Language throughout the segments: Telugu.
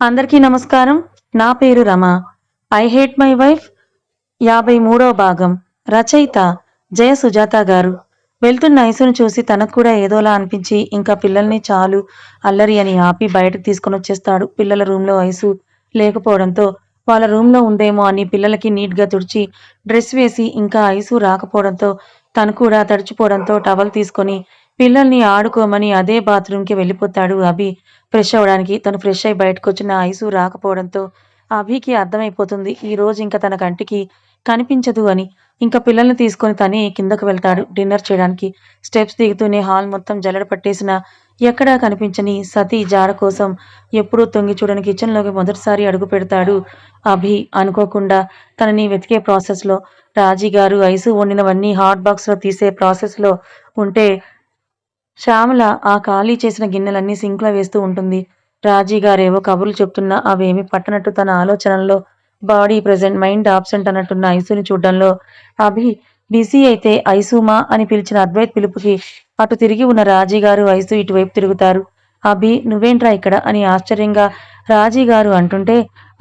అందరికీ నమస్కారం. నా పేరు Rama. I hate my wife యాభై మూడవ భాగం. రచయిత జయ సుజాత గారు. వెళ్తున్న ఐసును చూసి తనకు కూడా ఏదోలా అనిపించి ఇంకా పిల్లల్ని చాలు అల్లరి అని ఆపి బయటకు తీసుకుని వచ్చేస్తాడు. పిల్లల రూమ్లో ఐసు లేకపోవడంతో వాళ్ళ రూమ్లో ఉందేమో అని పిల్లలకి నీట్గా తుడిచి డ్రెస్ వేసి ఇంకా ఐసు రాకపోవడంతో తను కూడా తడిచిపోవడంతో టవల్ తీసుకొని పిల్లల్ని ఆడుకోమని అదే బాత్రూమ్కి వెళ్ళిపోతాడు అభి. ఫ్రెష్ అవ్వడానికి తను ఫ్రెష్ అయి బయటకు వచ్చిన ఐసు రాకపోవడంతో అభికి అర్థమైపోతుంది ఈ రోజు ఇంకా తన కంటికి కనిపించదు అని. ఇంకా పిల్లల్ని తీసుకొని తనే కిందకు వెళ్తాడు. డిన్నర్ చేయడానికి స్టెప్స్ దిగుతూనే హాల్ మొత్తం జల్లడ పట్టేసిన ఎక్కడా కనిపించని సతీ జాడ కోసం ఎప్పుడూ తొంగి చూడని కిచెన్లోకి మొదటిసారి అడుగు పెడతాడు అభి. అనుకోకుండా తనని వెతికే ప్రాసెస్లో రాజీ గారు ఐసు వండినవన్నీ హాట్ బాక్స్లో తీసే ప్రాసెస్లో ఉంటే శ్యామల ఆ ఖాళీ చేసిన గిన్నెలన్నీ సింక్లో వేస్తూ ఉంటుంది. రాజీ గారేవో కబుర్లు చెప్తున్నా అవేమి పట్టనట్టు తన ఆలోచనల్లో బాడీ ప్రెజెంట్ మైండ్ ఆబ్సెంట్ అన్నట్టున్న ఐసుని చూడడంలో. అభి బిజీ అయితే ఐసుమా అని పిలిచిన అద్వైత్ పిలుపుకి అటు తిరిగి ఉన్న రాజీ గారు ఐసు ఇటువైపు తిరుగుతారు. అభి నువ్వేంట్రా ఇక్కడ అని ఆశ్చర్యంగా రాజీ గారు అంటుంటే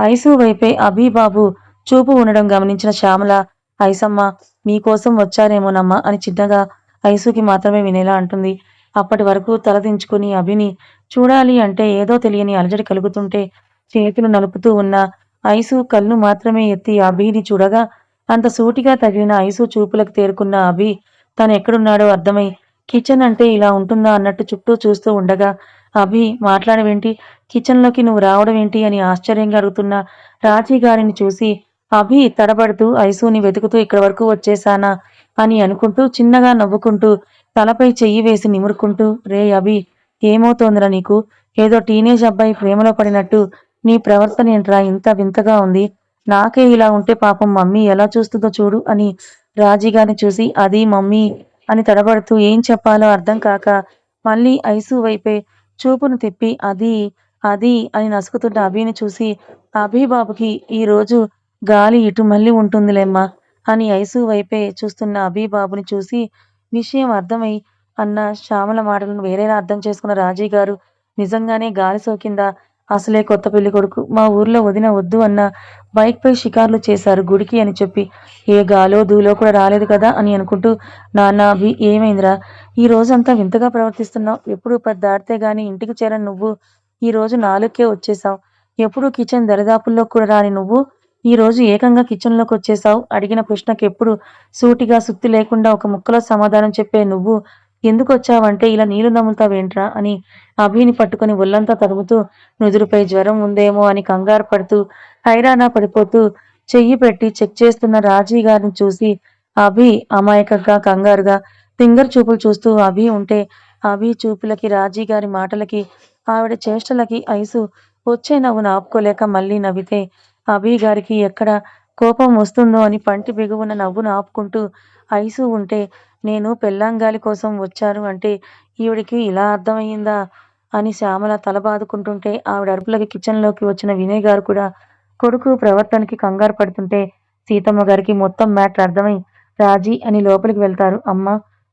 ఐసు వైపే అభి బాబు చూపు ఉండడం గమనించిన శ్యామల ఐసమ్మ మీకోసం వచ్చారేమోనమ్మా అని చిన్నగా ఐసుకి మాత్రమే వినేలా అంటుంది. అప్పటి వరకు తలదించుకుని అభిని చూడాలి అంటే ఏదో తెలియని అలజడి కలుగుతుంటే చేతులు నలుపుతూ ఉన్న ఐసు కళ్ళు మాత్రమే ఎత్తి అభిని చూడగా అంత సూటిగా తగిలిన ఐసు చూపులకు తేరుకున్న అభి తను ఎక్కడున్నాడో అర్థమై కిచెన్ అంటే ఇలా ఉంటుందా అన్నట్టు చుట్టూ చూస్తూ ఉండగా అభి మాట్లాడవేంటి? కిచెన్లోకి నువ్వు రావడం ఏంటి అని ఆశ్చర్యంగా అడుగుతున్న రాజీ గారిని చూసి అభి తడబడుతూ ఐసుని వెతుకుతూ ఇక్కడి వరకు వచ్చేసానా అని అనుకుంటూ చిన్నగా నవ్వుకుంటూ తలపై చెయ్యి వేసి నిమురుకుంటూ రే అభి ఏమవుతోందిరా నీకు? ఏదో టీనేజ్ అబ్బాయి ప్రేమలో పడినట్టు నీ ప్రవర్తన ఏంట్రా ఇంత వింతగా ఉంది? నాకే ఇలా ఉంటే పాపం మమ్మీ ఎలా చూస్తుందో చూడు అని రాజీగారిని చూసి అది మమ్మీ అని తడబడుతూ ఏం చెప్పాలో అర్థం కాక మళ్ళీ ఐసు వైపే చూపును తిప్పి అది అది అని నసుకుతున్న అభిని చూసి అభిబాబుకి బాబుకి ఈ రోజు గాలి ఇటు మళ్ళీ ఉంటుందిలేమ్మా అని ఐసు వైపే చూస్తున్న అభిబాబుని చూసి విషయం అర్థమై అన్న శ్యామల మాటలను వేరేలా అర్థం చేసుకున్న రాజీ గారు నిజంగానే గాలి సోకిందా? అసలే కొత్త పెళ్ళి కొడుకు. మా ఊర్లో వదిన వద్దు అన్న బైక్ పై షికార్లు చేశారు గుడికి అని చెప్పి. ఏ గాలో దూలో కూడా రాలేదు కదా అని అనుకుంటూ నాన్న అభి ఏమైందిరా? ఈ రోజంతా వింతగా ప్రవర్తిస్తున్నావు. ఎప్పుడు పది దాటితే గాని ఇంటికి చేరని నువ్వు. ఈ రోజు నాలుగుకే వచ్చేసావు ఎప్పుడు కిచెన్ దరిదాపుల్లో కూడా రాని నువ్వు. ఈ రోజు ఏకంగా కిచెన్లోకి వచ్చేసావు అడిగిన ప్రశ్నకి ఎప్పుడు సూటిగా సుత్తి లేకుండా ఒక ముక్కలో సమాధానం చెప్పే నువ్వు ఎందుకు వచ్చావంటే ఇలా నీళ్ళు నమ్ముతావేంట్రా అని అభిని పట్టుకొని ఒళ్ళంతా తరుగుతూ నుదురుపై జ్వరం ఉందేమో అని కంగారు పడుతూ హైరానా పడిపోతూ చెయ్యి పెట్టి చెక్ చేస్తున్న రాజీ గారిని చూసి అభి అమాయకంగా కంగారుగా ఫింగర్ చూపులు చూస్తూ అభి ఉంటే అభి చూపులకి రాజీ గారి మాటలకి ఆవిడ చేష్టలకి ఐసు వచ్చే నవ్వును ఆపుకోలేక మళ్ళీ నవ్వితే అభి గారికి ఎక్కడ కోపం వస్తుందో అని పంటి బిగువున నవ్వును ఆపుకుంటూ ఐసు ఉంటే నేను పెళ్ళాంగాలి కోసం వచ్చాను అంటే ఈవిడికి ఇలా అర్థమయ్యిందా అని శ్యామల తల బాదుకుంటుంటే ఆవిడ అరుపులకి కిచెన్లోకి వచ్చిన వినయ్ గారు కూడా కొడుకు ప్రవర్తనకి కంగారు పడుతుంటే సీతమ్మ గారికి మొత్తం మ్యాటర్ అర్థమై రాజీ అని లోపలికి వెళ్తారు. అమ్మ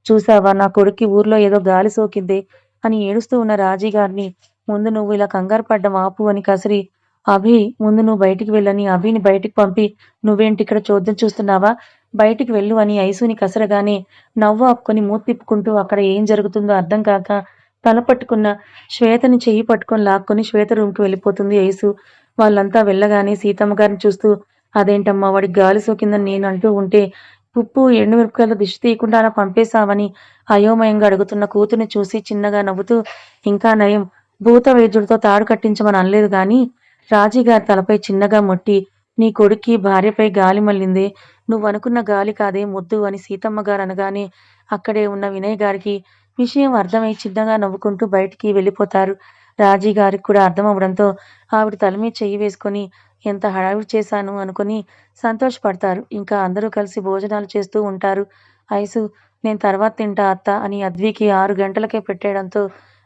చూసావా నా కొడుక్కి ఊర్లో ఏదో గాలి సోకింది అని ఏడుస్తూ ఉన్న రాజీ గారిని ముందు నువ్వు ఇలా కంగారు పడ్డం ఆపు అని కసిరి అభి ముందు నువ్వు బయటికి వెళ్ళని అభిని బయటికి పంపి నువ్వేంటి ఇక్కడ చూద్దాం చూస్తున్నావా? బయటికి వెళ్ళు అని ఐసుని కసరగానే నవ్వు ఆపుకొని మూతిప్పుకుంటూ అక్కడ ఏం జరుగుతుందో అర్థం కాక తల పట్టుకున్న శ్వేతని చెయ్యి పట్టుకొని లాక్కొని శ్వేత రూమ్కి వెళ్ళిపోతుంది ఐసు. వాళ్ళంతా వెళ్ళగానే సీతమ్మ గారిని చూస్తూ అదేంటమ్మా వాడికి గాలి సోకిందని నేను అంటూ ఉంటే ఉప్పు ఎండుమిరపకాయలు దిష్టి తీయకుండా అలా పంపేశావని అయోమయంగా అడుగుతున్న కూతుర్ని చూసి చిన్నగా నవ్వుతూ ఇంకా నయం భూత వైద్యుడితో తాడు కట్టించమని అనలేదు కానీ రాజీగారి తలపై చిన్నగా మొట్టి నీ కొడుక్కి భార్యపై గాలి మళ్ళిందే. నువ్వు అనుకున్న గాలి కాదే ముద్దు అని సీతమ్మ గారు అనగానే అక్కడే ఉన్న వినయ్ గారికి విషయం అర్థమై చిన్నగా నవ్వుకుంటూ బయటికి వెళ్ళిపోతారు. రాజీ గారికి కూడా అర్థం ఆవిడ తల మీద చెయ్యి వేసుకొని ఎంత హడావిడి చేశాను అనుకుని సంతోషపడతారు. ఇంకా అందరూ కలిసి భోజనాలు చేస్తూ ఉంటారు. ఐసు నేను తర్వాత తింటా అత్త అని అద్వికి ఆరు గంటలకే పెట్టేయడంతో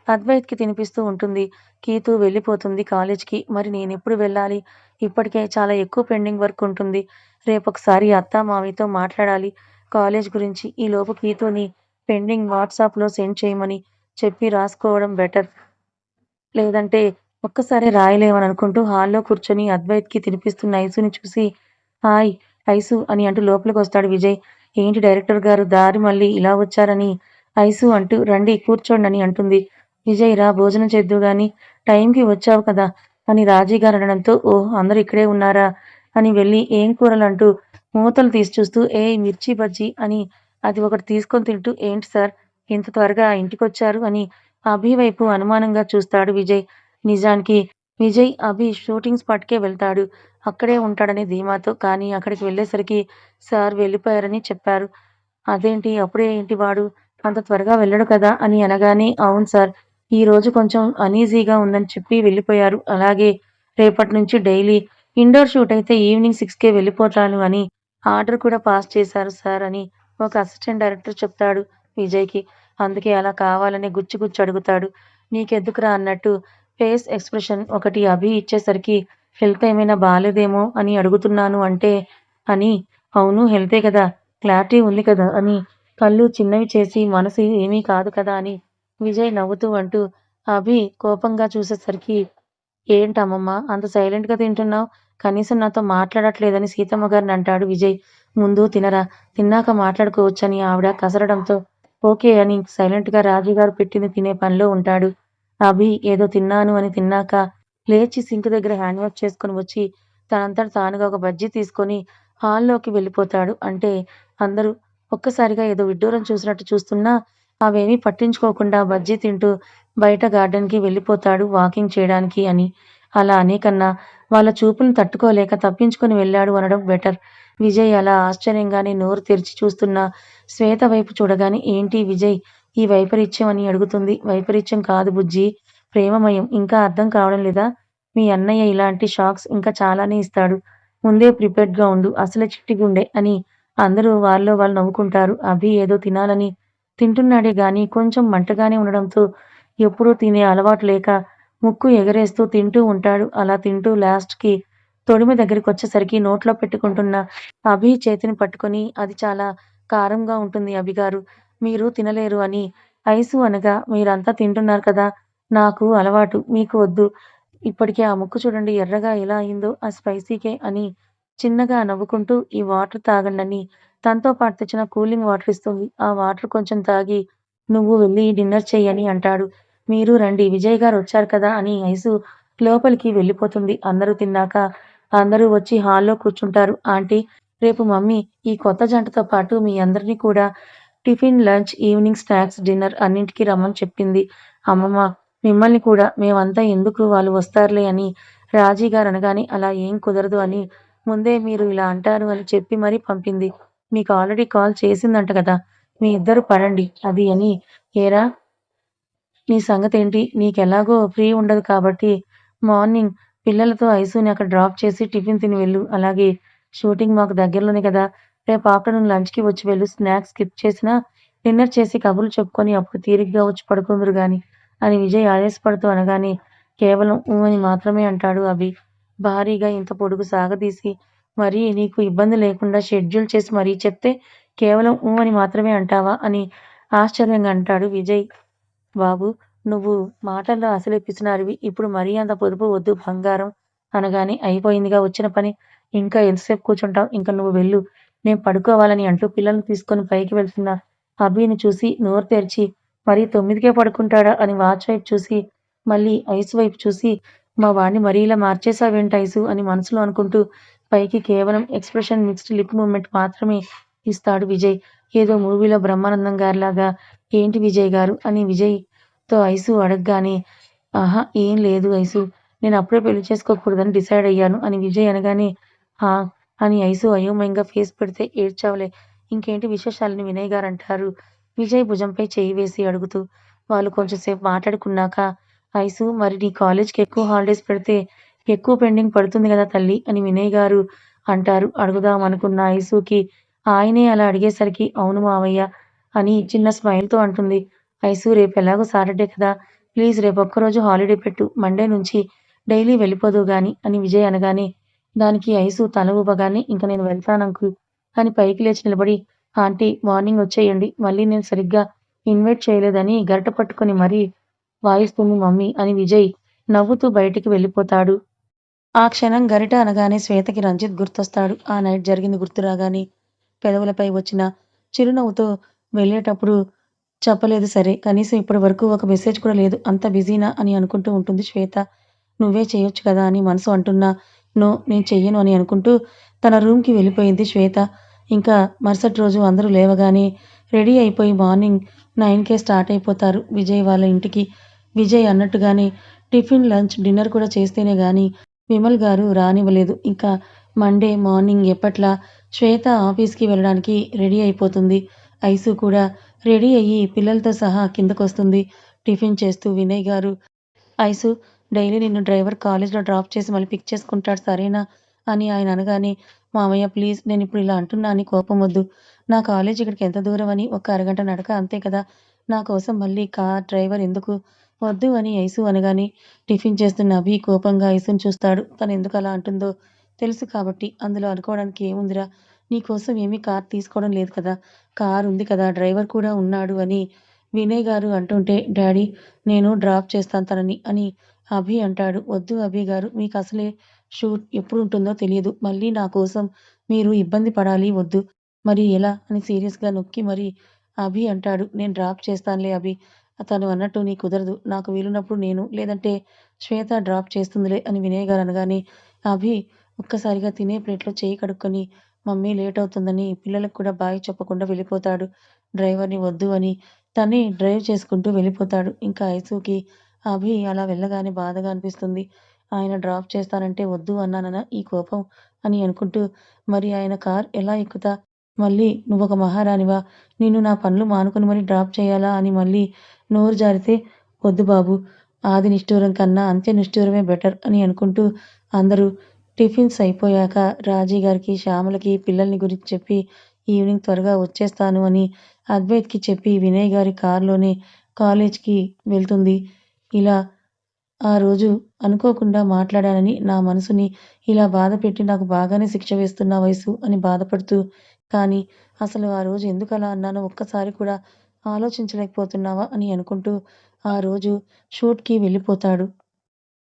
అద్వైత్కి తినిపిస్తూ ఉంటుంది. కీతు వెళ్ళిపోతుంది కాలేజ్కి. మరి నేను ఎప్పుడు వెళ్ళాలి? ఇప్పటికే చాలా ఎక్కువ పెండింగ్ వర్క్ ఉంటుంది. రేపు ఒకసారి అత్త మావితో మాట్లాడాలి. కాలేజ్ గురించి ఈ లోపు కీతుని పెండింగ్ వాట్సాప్లో సెండ్ చేయమని చెప్పి రాసుకోవడం బెటర్. లేదంటే ఒక్కసారి రాయలేమని అనుకుంటూ హాల్లో కూర్చొని అద్వైత్కి తినిపిస్తున్న ఐసుని చూసి హాయ్ ఐసు అని అంటూ లోపలికి వస్తాడు విజయ్. ఏంటి డైరెక్టర్ గారు దారి మళ్ళీ ఇలా వచ్చారని? ఐసు అంటూ రండి కూర్చోండి అని అంటుంది. విజయ్ రా భోజనం చేద్దు గాని టైంకి వచ్చావు కదా అని రాజీ గారు అనడంతో ఓ అందరూ ఇక్కడే ఉన్నారా అని వెళ్ళి ఏం కూరలు అంటూ మూతలు తీసి చూస్తూ ఏ మిర్చి బజ్జీ అని అది ఒకటి తీసుకొని తింటూ ఏంటి సార్ ఇంత త్వరగా ఇంటికొచ్చారు అని అభి వైపు అనుమానంగా చూస్తాడు విజయ్. నిజానికి విజయ్ అభి షూటింగ్ స్పాట్కే వెళ్తాడు. అక్కడే ఉంటాడని ధీమాతో కానీ అక్కడికి వెళ్ళేసరికి సార్ వెళ్ళిపోయారని చెప్పారు. అదేంటి అప్పుడే ఏంటి వాడు అంత త్వరగా వెళ్ళడు కదా అని అనగానే అవును సార్ ఈ రోజు కొంచెం అనీజీగా ఉందని చెప్పి వెళ్ళిపోయారు. అలాగే రేపటి నుంచి డైలీ ఇండోర్ షూట్ అయితే ఈవినింగ్ సిక్స్కే వెళ్ళిపోతాను అని ఆర్డర్ కూడా పాస్ చేశారు సార్ అని ఒక అసిస్టెంట్ డైరెక్టర్ చెప్తాడు విజయ్కి. అందుకే అలా కావాలని గుచ్చి గుచ్చి అడుగుతాడు. నీకెందుకురా అన్నట్టు ఫేస్ ఎక్స్ప్రెషన్ ఒకటి అభి ఇచ్చేసరికి హెల్త్ ఏమైనా బాగాలేదేమో అని అడుగుతున్నాను అంటే అని అవును హెల్తే కదా క్లారిటీ ఉంది కదా అని కళ్ళు చిన్నవి చేసి మనసు ఏమీ కాదు కదా అని విజయ్ నవ్వుతూ అంటూ అభి కోపంగా చూసేసరికి ఏంటమ్మమ్మ అంత సైలెంట్గా తింటున్నావు? కనీసం నాతో మాట్లాడట్లేదని సీతమ్మ గారిని అంటాడు విజయ్. ముందు తినరా తిన్నాక మాట్లాడుకోవచ్చని ఆవిడ కసరడంతో ఓకే అని సైలెంట్గా రాజు గారు పెట్టింది తినే పనిలో ఉంటాడు. అభి ఏదో తిన్నాను అని తిన్నాక లేచి సింక్ దగ్గర హ్యాండ్ వాష్ చేసుకుని వచ్చి తనంతట తానుగా ఒక బజ్జీ తీసుకొని హాల్లోకి వెళ్ళిపోతాడు. అంటే అందరూ ఒక్కసారిగా ఏదో విడ్డూరం చూసినట్టు చూస్తున్నా అవేమీ పట్టించుకోకుండా బజ్జీ తింటూ బయట గార్డెన్కి వెళ్ళిపోతాడు వాకింగ్ చేయడానికి అని. అలా అనేకన్నా వాళ్ళ చూపులను తట్టుకోలేక తప్పించుకొని వెళ్ళాడు అనడం బెటర్. విజయ్ అలా ఆశ్చర్యంగానే నోరు తెరిచి చూస్తున్న. శ్వేత వైపు చూడగానే ఏంటి విజయ్? ఈ వైపరీత్యం అని అడుగుతుంది. వైపరీత్యం కాదు బుజ్జి. ప్రేమమయం. ఇంకా అర్థం కావడం లేదా? మీ అన్నయ్య ఇలాంటి షాక్స్ ఇంకా చాలానే ఇస్తాడు. ముందే ప్రిపేర్డ్గా ఉండు. అసలే చిట్టి గుండె అని అందరూ వాళ్ళలో వాళ్ళు నవ్వుకుంటారు. అభి ఏదో తినాలని తింటున్నాడే గాని కొంచెం మంటగానే ఉండడంతో ఎప్పుడూ తినే అలవాటు లేక ముక్కు ఎగరేస్తూ తింటూ ఉంటాడు. అలా తింటూ లాస్ట్కి తొడిమి దగ్గరికి వచ్చేసరికి నోట్లో పెట్టుకుంటున్న అభి చేతిని పట్టుకొని అది చాలా కారంగా ఉంటుంది అభిగారు మీరు తినలేరు అని ఐసు అనగా మీరంతా తింటున్నారు కదా నాకు అలవాటు మీకు వద్దు. ఇప్పటికే ఆ ముక్కు చూడండి ఎర్రగా ఎలా అయిందో ఆ స్పైసీకే అని చిన్నగా నవ్వుకుంటూ ఈ వాటర్ తాగండని తనతో పాటు తెచ్చిన కూలింగ్ వాటర్ ఇస్తుంది. ఆ వాటర్ కొంచెం తాగి నువ్వు వెళ్ళి డిన్నర్ చెయ్యని అంటాడు. మీరు రండి విజయ్ గారు వచ్చారు కదా అని ఐసు లోపలికి వెళ్ళిపోతుంది. అందరూ తిన్నాక అందరూ వచ్చి హాల్లో కూర్చుంటారు. ఆంటీ రేపు మమ్మీ ఈ కొత్త జంటతో పాటు మీ అందరినీ కూడా tiffin lunch evening snacks dinner అన్నింటికి రమ్మని చెప్పింది. అమ్మమ్మ మిమ్మల్ని కూడా మేమంతా ఎందుకు వాళ్ళు వస్తారులే అని రాజీ గారు అనగానే అలా ఏం కుదరదు అని ముందే మీరు ఇలా అంటారు అని చెప్పి మరీ పంపింది. మీకు ఆల్రెడీ కాల్ చేసిందంట కదా మీ ఇద్దరు పడండి అది అని. ఏరా నీ సంగతి ఏంటి? నీకెలాగో ఫ్రీ ఉండదు కాబట్టి మార్నింగ్ పిల్లలతో ఐసుని అక్కడ డ్రాప్ చేసి టిఫిన్ తిని వెళ్ళు. అలాగే షూటింగ్ మాకు దగ్గరలోనే కదా. రేపు ఆఫ్టర్నూన్ లంచ్కి వచ్చి వెళ్ళు. స్నాక్స్ స్కిప్ చేసినా డిన్నర్ చేసి కబుర్లు చెప్పుకొని అప్పుడు తీరిగ్గా వచ్చి పడుకుందరు గాని అని విజయ్ ఆలస్యపడుతూ అనగానే కేవలం ఊ అని మాత్రమే అంటాడు అభి. భారీగా ఇంత పొడుగు సాగదీసి మరి నీకు ఇబ్బంది లేకుండా షెడ్యూల్ చేసి మరీ చెప్తే కేవలం ఊ అని మాత్రమే అంటావా అని ఆశ్చర్యంగా అంటాడు విజయ్. బాబు నువ్వు మాటల్లో అసలే పిసినారివి ఇప్పుడు మరీ అంత పొదుపు వద్దు బంగారం అనగానే అయిపోయిందిగా వచ్చిన పని. ఇంకా ఎంతసేపు కూర్చుంటావు? ఇంకా నువ్వు వెళ్ళు. నేను పడుకోవాలని అంటూ పిల్లల్ని తీసుకొని పైకి వెళ్తున్న అభిని చూసి నోరు తెరిచి మరి తొమ్మిదికే పడుకుంటాడా అని వాచ్ వైపు చూసి మళ్ళీ ఐసు వైపు చూసి మా వాడిని మరీ ఇలా మార్చేసావేంటి ఐసు అని మనసులో అనుకుంటూ పైకి కేవలం ఎక్స్ప్రెషన్ మిక్స్డ్ లిప్ మూమెంట్ మాత్రమే ఇస్తాడు విజయ్. ఏదో మూవీలో బ్రహ్మానందం గారిలాగా ఏంటి విజయ్ గారు? అని విజయ్తో ఐసు అడగగానే ఆహా ఏం లేదు ఐసు. నేను అప్పుడే పెళ్ళి చేసుకోకూడదని డిసైడ్ అయ్యాను అని విజయ్ అనగానే ఆ అని ఐసు అయోమయంగా ఫేస్ పెడితే ఏడ్చావులే. ఇంకేంటి విశేషాలని వినయ్ గారు అంటారు విజయ్ భుజంపై చేయి వేసి అడుగుతూ వాళ్ళు కొంచెంసేపు మాట్లాడుకున్నాక ఐసు మరి నీ కాలేజ్కి ఎక్కువ హాలిడేస్ పెడితే ఎక్కువ పెండింగ్ పడుతుంది కదా తల్లి అని వినయ్ గారు అంటారు. అడుగుదాం అనుకున్న ఐసుకి. ఆయనే అలా అడిగేసరికి అవును మావయ్య అని చిన్న స్మైల్తో అంటుంది. ఐసు రేపు ఎలాగో సాటర్డే కదా. ప్లీజ్ రేపు ఒక్కరోజు హాలిడే పెట్టు. మండే నుంచి డైలీ వెళ్ళిపోదు గాని అని విజయ్ అనగానే దానికి ఐసు తల ఊపగానే ఇంక నేను వెళ్తాను అంకుల్ అని పైకి లేచి నిలబడి ఆంటీ మార్నింగ్ వచ్చేయండి. మళ్ళీ నేను సరిగ్గా ఇన్వైట్ చేయలేదని గరిట పట్టుకొని మరీ వాయిస్తుంది మమ్మీ అని విజయ్ నవ్వుతూ బయటికి వెళ్ళిపోతాడు. ఆ క్షణం గరిట అనగానే శ్వేతకి రంజిత్ గుర్తొస్తాడు. ఆ నైట్ జరిగింది గుర్తు రాగానే పెదవులపై వచ్చిన చిరునవ్వుతో వెళ్ళేటప్పుడు చెప్పలేదు సరే, కనీసం ఇప్పటి వరకు ఒక మెసేజ్ కూడా లేదు. అంత బిజీనా అని అనుకుంటూ ఉంటుంది శ్వేత. నువ్వే చేయొచ్చు కదా అని మనసు అంటున్నా నో నేను చెయ్యను అని అనుకుంటూ తన రూమ్కి వెళ్ళిపోయింది శ్వేత. ఇంకా మరుసటి రోజు అందరూ లేవగానే రెడీ అయిపోయి మార్నింగ్ నైన్కే స్టార్ట్ అయిపోతారు విజయ్ వాళ్ళ ఇంటికి. విజయ్ అన్నట్టుగానే టిఫిన్, లంచ్, డిన్నర్ కూడా చేస్తేనే కానీ విమల్ గారు రానివ్వలేదు. ఇంకా మండే మార్నింగ్ ఎప్పట్లా శ్వేత ఆఫీస్కి వెళ్ళడానికి రెడీ అయిపోతుంది. ఐసు కూడా రెడీ అయ్యి పిల్లలతో సహా కిందకొస్తుంది. టిఫిన్ చేస్తూ వినయ్ గారు ఐసు డైలీ నిన్ను డ్రైవర్ కాలేజ్లో డ్రాప్ చేసి మళ్ళీ పిక్ చేసుకుంటాడు సరేనా అని ఆయన అనగానే మామయ్య ప్లీజ్ నేను ఇప్పుడు ఇలా అంటున్నా అని కోపం వద్దు. నా కాలేజ్ ఇక్కడికి ఎంత దూరం అని ఒక అరగంట నడక అంతే కదా నా కోసం మళ్ళీ కార్ డ్రైవర్ ఎందుకు వద్దు అని ఐసు అనగానే టిఫిన్ చేస్తున్న అభి కోపంగా ఐసును చూస్తాడు. తను ఎందుకు అలా అంటుందో తెలుసు కాబట్టి అందులో అనుకోవడానికి ఏముందిరా నీకోసం ఏమీ కార్ తీసుకోవడం లేదు కదా కార్ ఉంది కదా డ్రైవర్ కూడా ఉన్నాడు అని వినయ్ గారు అంటుంటే డాడీ నేను డ్రాప్ చేస్తాను తనని అని అభి అంటాడు. వద్దు అభి గారు మీకు అసలే షూట్ ఎప్పుడు ఉంటుందో తెలియదు. మళ్ళీ నా కోసం మీరు ఇబ్బంది పడాలి వద్దు. మరి ఎలా అని సీరియస్గా నొక్కి మరి అభి అంటాడు. నేను డ్రాప్ చేస్తానులే అభి. తను అన్నట్టు నీ కుదరదు. నాకు వీలున్నప్పుడు నేను లేదంటే శ్వేత డ్రాప్ చేస్తుందిలే అని వినయ్ గారు అనగానే అభి ఒక్కసారిగా తినే ప్లేట్లో చేయి కడుక్కొని మమ్మీ లేట్ అవుతుందని పిల్లలకు కూడా బాయ్ చెప్పకుండా వెళ్ళిపోతాడు. డ్రైవర్ని వద్దు అని తనే డ్రైవ్ చేసుకుంటూ వెళ్ళిపోతాడు. ఇంకా ఐసుకి అభి అలా వెళ్ళగానే బాధగా అనిపిస్తుంది. ఆయన డ్రాప్ చేస్తానంటే వద్దు అన్నానన ఈ కోపం అని అనుకుంటూ మరి ఆయన కార్ ఎలా ఎక్కుతా? మళ్ళీ నువ్వొక మహారాణివా? నిన్ను నా పనులు మానుకుని మరీ డ్రాప్ చేయాలా అని మళ్ళీ నోరు జారితే వద్దు బాబు. ఆది నిష్ఠూరం కన్నా అంత్య నిష్ఠూరమే బెటర్ అని అనుకుంటూ అందరూ టిఫిన్స్ అయిపోయాక రాజీ గారికి, శ్యామలకి పిల్లల్ని గురించి చెప్పి ఈవినింగ్ త్వరగా వచ్చేస్తాను అని అద్వైత్కి చెప్పి వినయ్ గారి కారులోనే కాలేజ్కి వెళ్తుంది. ఇలా ఆ రోజు అనుకోకుండా మాట్లాడానని నా మనసుని ఇలా బాధపెట్టి నాకు బాగానే శిక్ష వేస్తున్న వయసు అని బాధపడుతూ కానీ అసలు ఆ రోజు ఎందుకలా అన్నానో ఒక్కసారి కూడా ఆలోచించలేకపోతున్నావా అని అనుకుంటూ ఆ రోజు షూట్‌కి వెళ్ళిపోతాడు.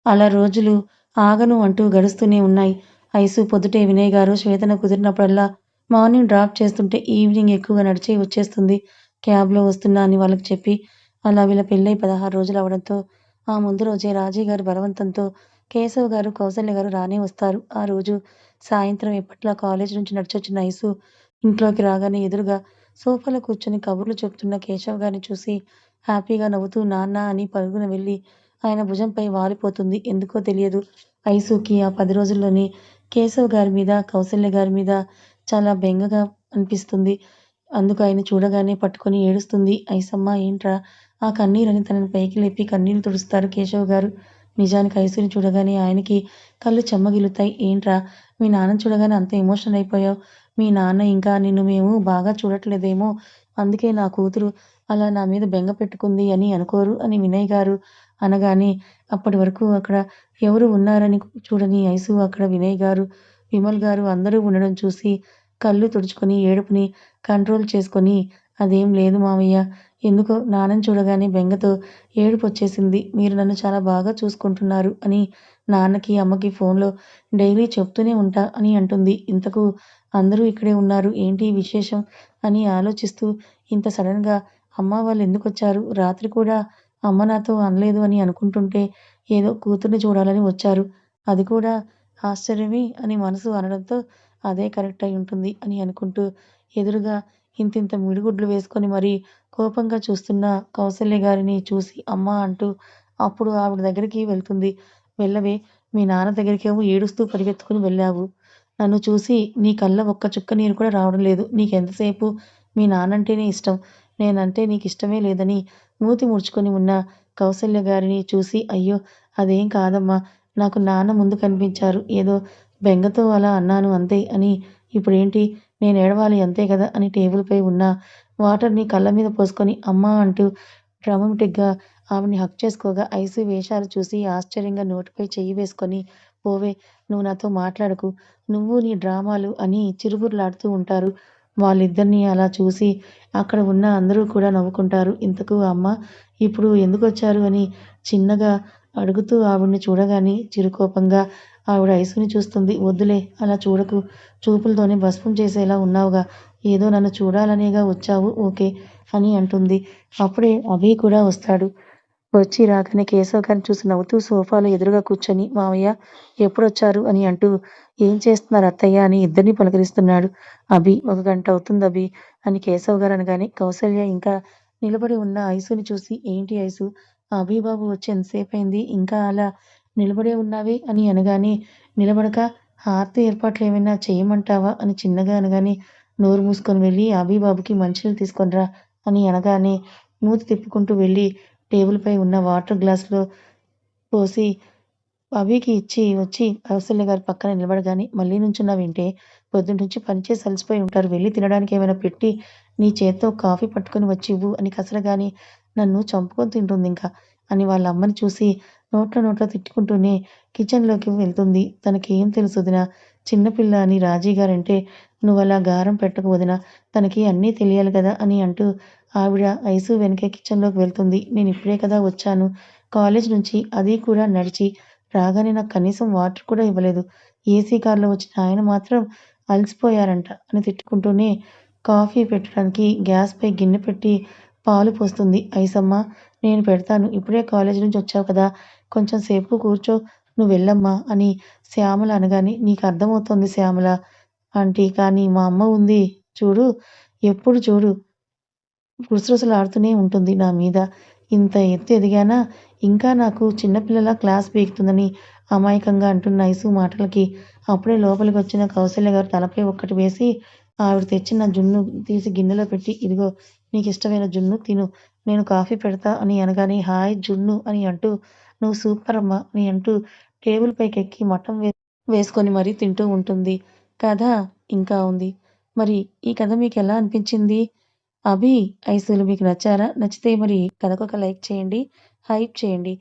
అలా రోజులు ఆగను అంటూ గడుస్తూనే ఉన్నాయి. ఐసు పొద్దుటే వినయ్ గారు శ్వేతన కుదిరినప్పుడల్లా మార్నింగ్ డ్రాప్ చేస్తుంటే ఈవినింగ్ ఎక్కువగా నడిచే వచ్చేస్తుంది. క్యాబ్‌లో వస్తున్నా అని వాళ్ళకి చెప్పి అలా వీళ్ళ పెళ్ళై పదహారు రోజులు అవడంతో ఆ ముందు రోజే రాజీ గారు బలవంతంతో కేశవ్ గారు, కౌసల్య గారు రానే వస్తారు. ఆ రోజు సాయంత్రం ఎప్పట్లా కాలేజ్ నుంచి నడిచొచ్చిన ఐసు ఇంట్లోకి రాగానే ఎదురుగా సోఫాలో కూర్చొని కబుర్లు చెప్తున్న కేశవ్ గారిని చూసి హ్యాపీగా నవ్వుతూ నాన్నా అని పరుగున వెళ్ళి ఆయన భుజంపై వాలిపోతుంది. ఎందుకో తెలియదు ఐసుకి ఆ పది రోజుల్లోనే కేశవ్ గారి మీద, కౌసల్య గారి మీద చాలా బెంగగా అనిపిస్తుంది. అందుకు ఆయన చూడగానే పట్టుకొని ఏడుస్తుంది. ఐసమ్మా ఏంట్రా ఆ కన్నీరని తనని పైకి లేపి కన్నీళ్ళు తుడుస్తారు కేశవ్ గారు. నిజానికి ఐసుని చూడగానే ఆయనకి కళ్ళు చెమ్మగిలుతాయి ఏంట్రా మీ నాన్నని చూడగానే అంత ఎమోషనల్ అయిపోయావు మీ నాన్న ఇంకా నిన్ను మేము బాగా చూడట్లేదేమో అందుకే నా కూతురు అలా నా మీద బెంగ పెట్టుకుంది అని అనుకోరు అని వినయ్ గారు అనగానే అప్పటి వరకు అక్కడ ఎవరు ఉన్నారని చూడని ఐసు అక్కడ వినయ్ గారు, విమల్ గారు అందరూ ఉండడం చూసి కళ్ళు తుడుచుకొని ఏడుపుని కంట్రోల్ చేసుకొని అదేం లేదు మావయ్య. ఎందుకో నాన్నని చూడగానే బెంగతో ఏడుపు వచ్చేసింది మీరు నన్ను చాలా బాగా చూసుకుంటున్నారు అని నాన్నకి, అమ్మకి ఫోన్‌లో డైలీ చెప్తూనే ఉంటా అని అంటుంది. ఇంతకు అందరూ ఇక్కడే ఉన్నారు. ఏంటి విశేషం? అని ఆలోచిస్తూ ఇంత సడన్‌గా అమ్మ వాళ్ళు ఎందుకొచ్చారు? రాత్రి కూడా అమ్మ నాతో అనలేదు అని అనుకుంటుంటే ఏదో కూతుర్ని చూడాలని వచ్చారు. అది కూడా ఆశ్చర్యమే అని మనసు అనడంతో అదే కరెక్ట్ అయి ఉంటుంది అని అనుకుంటూ ఎదురుగా ఇంతింత మిడిగుడ్లు వేసుకొని మరీ కోపంగా చూస్తున్న కౌసల్య గారిని చూసి అమ్మ అంటూ అప్పుడు ఆవిడ దగ్గరికి వెళ్తుంది. వెళ్ళవే మీ నాన్న దగ్గరికేమో ఏడుస్తూ పరిగెత్తుకుని వెళ్ళావు. నన్ను చూసి నీ కళ్ళ ఒక్క చుక్క నీరు కూడా రావడం లేదు. నీకెంతసేపు మీ నాన్నంటేనే ఇష్టం. నేనంటే నీకిష్టమే లేదని మూతి ముడుచుకొని ఉన్న కౌసల్య గారిని చూసి అయ్యో! అదేం కాదమ్మా. నాకు నాన్న ముందు కనిపించారు. ఏదో బెంగతో అలా అన్నాను అంతే అని ఇప్పుడేంటి నేనేడవాలి అంతే కదా అని టేబుల్‌పై ఉన్న వాటర్‌ని కళ్ళ మీద పోసుకొని అమ్మా అంటూ డ్రమటిక్గా ఆమెని హక్ చేసుకోగా ఐసు వేషాలు చూసి ఆశ్చర్యంగా నోటిపై చెయ్యి వేసుకొని పోవే నువ్వు నాతో మాట్లాడకు. నువ్వు నీ డ్రామాలు అని చిరుబుర్లాడుతూ ఉంటారు. వాళ్ళిద్దరిని అలా చూసి అక్కడ ఉన్న అందరూ కూడా నవ్వుకుంటారు. ఇంతకు అమ్మ ఇప్పుడు ఎందుకొచ్చారు అని చిన్నగా అడుగుతూ ఆవిడ్ని చూడగానే చిరుకోపంగా ఆవిడ ఐసుని చూస్తుంది. వద్దులే అలా చూడకు. చూపులతోనే భస్మం చేసేలా ఉన్నావుగా. ఏదో నన్ను చూడాలనేగా వచ్చావు ఓకే అని అంటుంది. అప్పుడే అభి కూడా వస్తాడు. వచ్చి రాగానే కేశవ్ గారిని చూసి నవ్వుతూ సోఫాలో ఎదురుగా కూర్చొని మావయ్య ఎప్పుడొచ్చారు? అని అంటూ ఏం చేస్తున్నారు అత్తయ్య? అని ఇద్దరిని పలకరిస్తున్నాడు. అభి ఒక గంట అవుతుంది అభి అని కేశవ్ గారు అనగానే కౌసల్య ఇంకా నిలబడి ఉన్న ఐసుని చూసి ఏంటి ఐసు? అభి బాబు వచ్చి ఎంతసేపయింది ఇంకా అలా నిలబడే ఉన్నావే? అని అనగానే నిలబడక హారతి ఏర్పాట్లు ఏమైనా చేయమంటావా? అని చిన్నగా అనగానే నోరు మూసుకొని వెళ్ళి అభి బాబుకి మంచినీళ్ళు తీసుకొనిరా అని అనగానే మూతి తిప్పుకుంటూ వెళ్ళి టేబుల్ పై ఉన్న వాటర్ గ్లాసులో పోసి అభికి ఇచ్చి వచ్చి కౌసల్య గారి పక్కన నిలబడగానే మళ్ళీ నుంచున్నావేంటే పొద్దున్నుంచి పనిచేసి అలసిపోయి ఉంటారు. వెళ్ళి తినడానికి ఏమైనా పెట్టి నీ చేత్తో కాఫీ పట్టుకొని వచ్చి ఇవ్వు అని కసరగానే నన్ను చంపుకొని తింటుంది ఇంకా అని వాళ్ళ అమ్మని చూసి నోట్లో నోట్లో తిట్టుకుంటూనే కిచెన్లోకి వెళ్తుంది. తనకేం తెలుసు వదిన? చిన్నపిల్ల అని రాజీ గారంటే నువ్వు అలా గారం పెట్టకు వదిన తనకి అన్నీ తెలియాలి కదా అని అంటూ ఆవిడ ఐసు వెనకే కిచెన్లోకి వెళ్తుంది. నేను ఇప్పుడే కదా వచ్చాను. కాలేజ్ నుంచి అది కూడా నడిచి రాగానే నాకు కనీసం వాటర్ కూడా ఇవ్వలేదు. ఏసీ కార్లో వచ్చిన ఆయన మాత్రం అలసిపోయారంట అని తిట్టుకుంటూనే కాఫీ పెట్టడానికి గ్యాస్పై గిన్నె పెట్టి పాలు పోస్తుంది. ఐసమ్మ నేను పెడతాను. ఇప్పుడే కాలేజ్ నుంచి వచ్చావు కదా. కొంచెం సేపు కూర్చో. నువ్వు వెళ్ళమ్మా అని శ్యామల అనగానే నీకు అర్థమవుతోంది శ్యామల. ఆంటీ కానీ మా అమ్మ ఉంది. చూడు ఎప్పుడు చూడు. గుసరుసలాడుతూనే ఉంటుంది నా మీద. ఇంత ఎత్తు ఎదిగానా? ఇంకా నాకు చిన్నపిల్లల క్లాస్ పీకుతుందని అమాయకంగా అంటున్న ఐసు మాటలకి అప్పుడే లోపలికి వచ్చిన కౌసల్య గారు తలపై ఒక్కటి వేసి ఆవిడ తెచ్చిన జున్ను తీసి గిన్నెలో పెట్టి ఇదిగో నీకు ఇష్టమైన జున్ను తిను. నేను కాఫీ పెడతా అని అనగానే హాయ్ జున్ను అని అంటూ నువ్వు సూపర్ అమ్మ అని అంటూ టేబుల్ పైకి ఎక్కి మఠం వే వేసుకొని మరీ తింటూ ఉంటుంది. కథ ఇంకా ఉంది. మరి ఈ కథ మీకు ఎలా అనిపించింది? అభి ఐసులు మీకు నచ్చారా? నచ్చితే మరి కథకు ఒక లైక్ చేయండి హైప్ చేయండి.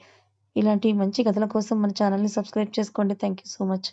ఇలాంటి మంచి కథల కోసం మన ఛానల్ని సబ్స్క్రైబ్ చేసుకోండి. Thank you so much.